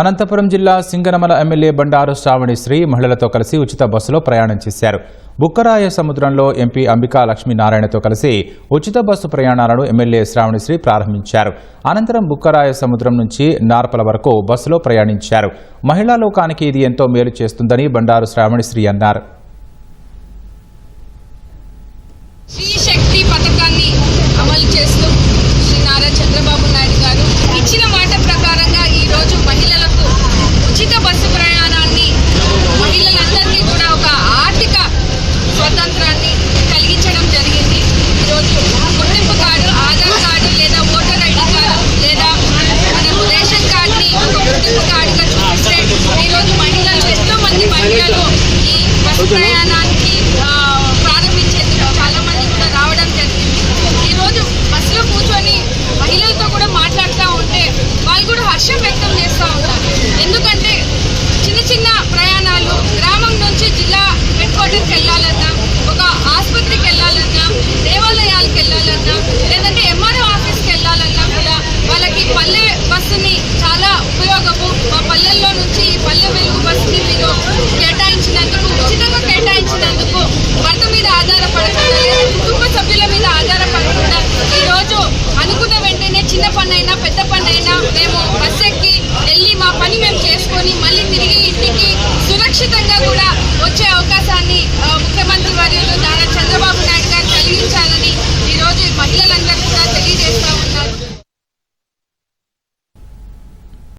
అనంతపురం జిల్లా సింగనమల ఎమ్మెల్యే బండారు శ్రావణిశ్రీ మహిళలతో కలిసి ఉచిత బస్సులో ప్రయాణం చేశారు. బుక్కరాయ సముద్రంలో ఎంపీ అంబికా లక్ష్మీనారాయణతో కలిసి ఉచిత బస్సు ప్రయాణాలను ఎమ్మెల్యే శ్రావణిశ్రీ ప్రారంభించారు. అనంతరం బుక్కరాయ సముద్రం నుంచి నార్పల వరకు బస్సులో ప్రయాణించారు. మహిళా లోకానికి ఇది ఎంతో మేలు చేస్తుందని బండారు శ్రావణిశ్రీ అన్నారు.